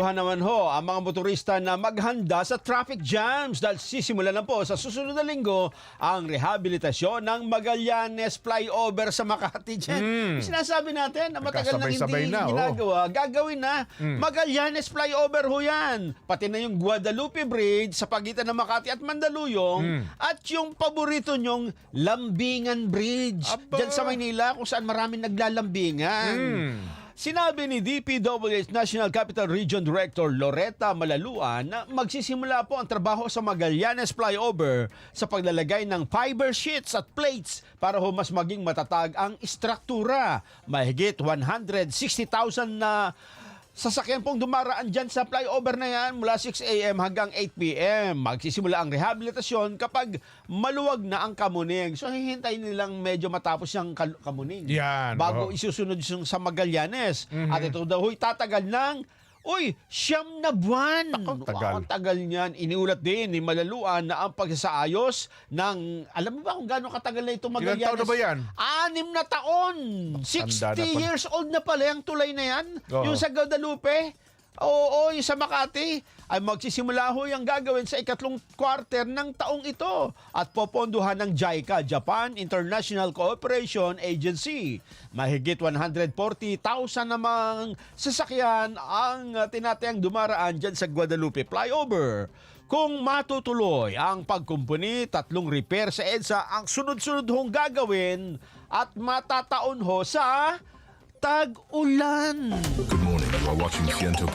napoponduhan naman ho ang mga motorista na maghanda sa traffic jams dahil sisimula na po sa susunod na linggo ang rehabilitasyon ng Magallanes flyover sa Makati dyan. Yung Sinasabi natin na matagal nang hindi na, oh. ginagawa, gagawin na. Magallanes flyover ho yan. Pati na yung Guadalupe Bridge sa pagitan ng Makati at Mandaluyong at yung paborito nyong Lambingan Bridge Aba. dyan sa Maynila kung saan maraming naglalambingan. Hmm. Sinabi ni DPWH National Capital Region Director Loretta Malaluan na magsisimula po ang trabaho sa Magallanes Flyover sa paglalagay ng fiber sheets at plates para ho mas maging matatag ang istruktura. Mahigit 160,000 na sasakyan pong dumaraan dyan sa flyover na yan mula 6 a.m. hanggang 8 p.m. Magsisimula ang rehabilitasyon kapag maluwag na ang kamuning. So hihintayin nilang medyo matapos yung kamuning Yan, bago oo. isusunod yung sa Magallanes. Mhm. At ito daw ho'y tatagal ng Uy, siyam na buwan! Ako, tagal. Ang tagal niyan. Iniulat din ni Malaluan na ang pagsasaayos ng... Alam mo ba kung gaano katagal na ito Magallanes? taon na ba yan? Anim na taon! 60 tanda na pala. years old na pala yung tulay na yan. Oo. Yung sa Guadalupe. Oo, yung sa Makati ay magsisimula ho yung gagawin sa ikatlong quarter ng taong ito at poponduhan ng JICA, Japan International Cooperation Agency. Mahigit 140,000 namang sasakyan ang tinatayang dumaraan dyan sa Guadalupe Flyover. Kung matutuloy ang pagkumpuni, tatlong repair sa EDSA ang sunod-sunod hong gagawin at matataon ho sa tag-ulan. Good morning. Are watching Siento